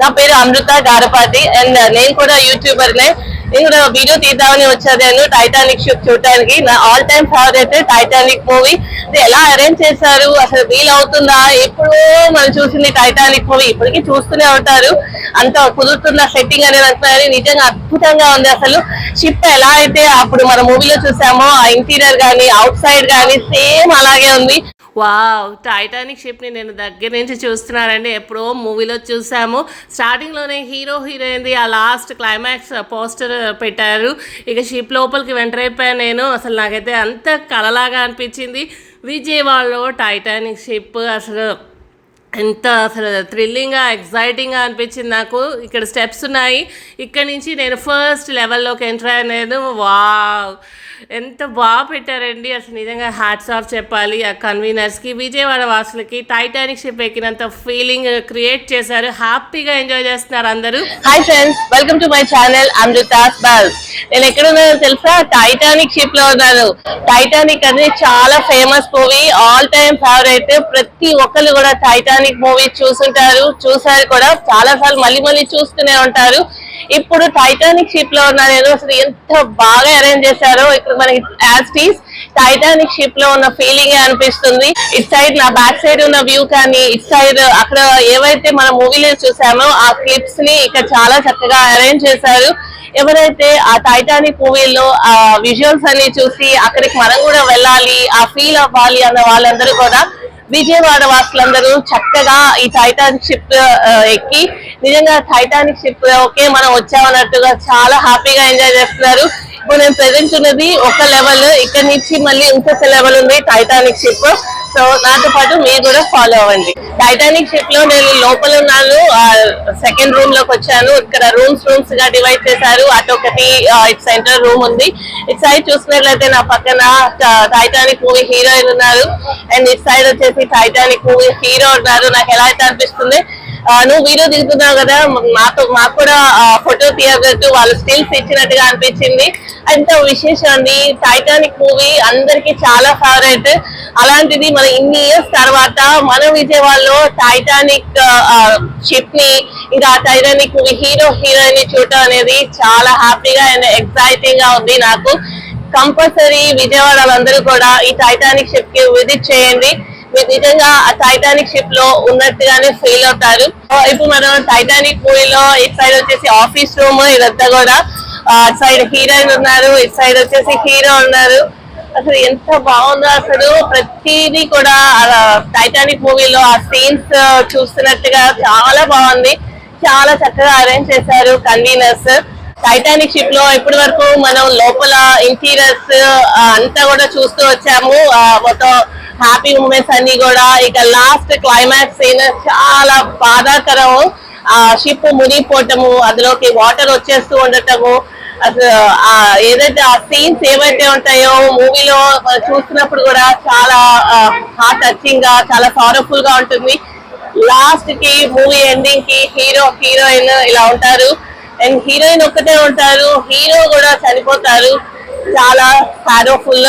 నా పేరు అమృత గారపాటి అండ్ నేను కూడా యూట్యూబర్ నే నేను కూడా వీడియో తీద్దామని వచ్చాను. టైటానిక్ షిప్ చూడటానికి. నా all time favourite Titanic movie ఎలా అరేంజ్ చేశారు? అసలు వీల్ అవుతుందా? ఎప్పుడో మనం చూసింది టైటానిక్ మూవీ ఇప్పటికీ చూస్తూనే ఉంటారు. అంత కుదురుతున్న సెట్టింగ్ అనేది అంటున్నారు నిజంగా అద్భుతంగా ఉంది. అసలు షిప్ ఎలా అయితే అప్పుడు మన మూవీలో చూసామో ఆ ఇంటీరియర్ కానీ అవుట్ సైడ్ కానీ సేమ్ అలాగే ఉంది. వావ్ టైటానిక్ షిప్ని నేను దగ్గర నుంచి చూస్తున్నానండి. ఎప్పుడో మూవీలో చూసాము. స్టార్టింగ్లోనే హీరో హీరోయిన్ది ఆ లాస్ట్ క్లైమాక్స్ పోస్టర్ పెట్టారు. ఇక షిప్ లోపలికి వెంటర్ అయిపోయాను నేను. అసలు నాకైతే అంత కలలాగా అనిపించింది. విజయవాడలో టైటానిక్ షిప్ అసలు ఎంత అసలు థ్రిల్లింగ్గా ఎగ్జైటింగ్గా అనిపించింది నాకు. ఇక్కడ స్టెప్స్ ఉన్నాయి. ఇక్కడ నుంచి నేను ఫస్ట్ లెవెల్లోకి ఎంటర్ అయ్యాను. వా వావ్ ఎంత బాగా పెట్టారండి. అసలు నిజంగా హ్యాట్స్ ఆఫ్ చెప్పాలి ఆ కన్వీనర్స్కి విజయవాడ వాసులకి టైటానిక్ షిప్ ఎక్కినంత ఫీలింగ్ క్రియేట్ చేశారు. హ్యాపీగా ఎంజాయ్ చేస్తున్నారు అందరూ. Hi friends welcome to my channel Amrutha's బల్స్ నేను ఎక్కడ ఉన్నానో తెలుసా? టైటానిక్ షిప్లో ఉన్నాను. టైటానిక్ అనేది చాలా famous movie all time favourite ప్రతి ఒక్కరు కూడా టైటానిక్ మూవీ చూసుంటారు. చూసారు కూడా. చాలా సార్లు మళ్ళీ మళ్ళీ చూస్తూనే ఉంటారు. ఇప్పుడు టైటానిక్ షిప్లో ఉన్నారు నేను అసలు ఎంత బాగా అరేంజ్ చేశారో ఇక్కడ మనకి యాస్టీస్ టైటానిక్ షిప్లో ఉన్న ఫీలింగ్ అనిపిస్తుంది. ఇట్ సైడ్ నా బ్యాక్ సైడ్ ఉన్న వ్యూ కానీ ఇట్ సైడ్ అక్కడ ఏవైతే మన మూవీలో చూసామో ఆ క్లిప్స్ని ఇక్కడ చాలా చక్కగా అరేంజ్ చేశారు. ఎవరైతే ఆ టైటానిక్ మూవీలో ఆ విజువల్స్ అన్ని చూసి అక్కడికి మనం కూడా వెళ్ళాలి ఆ ఫీల్ అవ్వాలి అన్న వాళ్ళందరూ కూడా విజయవాడ వాసులందరూ చక్కగా ఈ టైటానిక్ షిప్ ఎక్కి నిజంగా టైటానిక్ షిప్ ఓకే మనం వచ్చామన్నట్టుగా చాలా హ్యాపీగా ఎంజాయ్ చేస్తున్నారు. ఇప్పుడు నేను ప్రెజెంట్ ఉన్నది ఒక లెవెల్ ఇక్కడ నుంచి మళ్ళీ ఇంకొక లెవెల్ ఉంది టైటానిక్ షిప్ సో నాతో పాటు మీరు కూడా ఫాలో అవ్వండి. టైటానిక్ షిప్లో నేను లోపల ఉన్నాను. సెకండ్ రూమ్లోకి వచ్చాను. ఇక్కడ రూమ్స్ రూమ్స్గా డివైడ్ చేశారు. అటు ఒకటి సెంటర్ రూమ్ ఉంది. ఇట్ సైడ్ చూసినట్లయితే నా పక్కన టైటానిక్ మూవీ హీరోయిన్ ఉన్నారు. అండ్ ఇట్ సైడ్ వచ్చేసి టైటానిక్ మూవీ హీరో ఉన్నారు. నాకు ఎలా అయితే అనిపిస్తుంది నువ్వు వీడియో దిగుతున్నావు కదా మాతో మాకు కూడా ఫోటో తీయగట్టు వాళ్ళు స్టిల్స్ ఇచ్చినట్టుగా అనిపించింది. అంత విశేషం అండి. టైటానిక్ మూవీ అందరికి చాలా ఫేవరెట్ అలాంటిది మన ఇన్ని ఇయర్స్ తర్వాత మన విజయవాడలో టైటానిక్ షిప్ని ఇంకా టైటానిక్ మూవీ హీరో హీరోయిన్ని చూడటం అనేది చాలా హ్యాపీగా అండ్ ఎక్సైటింగ్గా ఉంది నాకు. కంపల్సరీ విజయవాడ వాళ్ళందరూ కూడా ఈ టైటానిక్ షిప్కి విజిట్ చేయండి. మీరు నిజంగా ఆ టైటానిక్ షిప్లో ఉన్నట్టుగానే ఫీల్ అవుతారు. ఇప్పుడు మనం టైటానిక్ మూవీలో ఇటు సైడ్ వచ్చేసి ఆఫీస్ రూమ్ ఇదంతా కూడా అటు సైడ్ హీరోయిన్ ఉన్నారు ఇటు సైడ్ వచ్చేసి హీరో ఉన్నారు. అసలు ఎంత బాగుందో అసలు ప్రతిదీ కూడా టైటానిక్ మూవీలో ఆ సీన్స్ చూస్తున్నట్టుగా చాలా బాగుంది. చాలా చక్కగా అరేంజ్ చేశారు కన్వీనర్స్ టైటానిక్ షిప్లో ఇప్పటి వరకు మనం లోపల ఇంటీరియర్స్ అంతా కూడా చూస్తూ వచ్చాము. మొత్తం హ్యాపీ మూమెంట్స్ అన్ని కూడా. ఇక లాస్ట్ క్లైమాక్స్ అయినా చాలా బాధాకరం ఆ షిప్ మునిగిపోవటము అందులోకి వాటర్ వచ్చేస్తూ ఉండటము. అసలు ఆ ఏదైతే ఆ సీన్స్ ఏవైతే ఉంటాయో మూవీలో చూస్తున్నప్పుడు కూడా చాలా హార్ట్ టచింగ్గా చాలా సారఫుల్గా ఉంటుంది. లాస్ట్కి మూవీ ఎండింగ్కి హీరో హీరోయిన్ ఇలా ఉంటారు. అండ్ హీరోయిన్ ఒక్కటే ఉంటారు హీరో కూడా చనిపోతారు. చాలా సారోఫుల్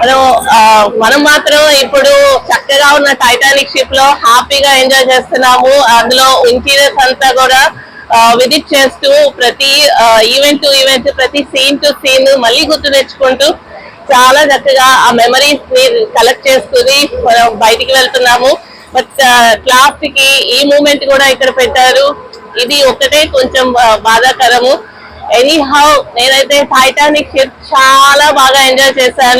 మనం మనం మాత్రం ఇప్పుడు చక్కగా ఉన్న టైటానిక్ షిప్లో హ్యాపీగా ఎంజాయ్ చేస్తున్నాము. అందులో ఇంటీరియర్స్ అంతా కూడా విజిట్ చేస్తూ ప్రతి ఈవెంట్ టు ఈవెంట్ ప్రతి సీన్ టు సీన్ మళ్ళీ గుర్తు తెచ్చుకుంటూ చాలా చక్కగా ఆ మెమరీస్ని కలెక్ట్ చేసుకుని మనం బయటికి వెళ్తున్నాము. బట్ క్లాస్కి ఈ మూమెంట్ కూడా ఇక్కడ పెట్టారు. ఇది ఒకటే కొంచెం బాధాకరము. ఎనీ హౌ నేనైతే టైటానిక్ షిప్ చాలా బాగా ఎంజాయ్ చేశాను.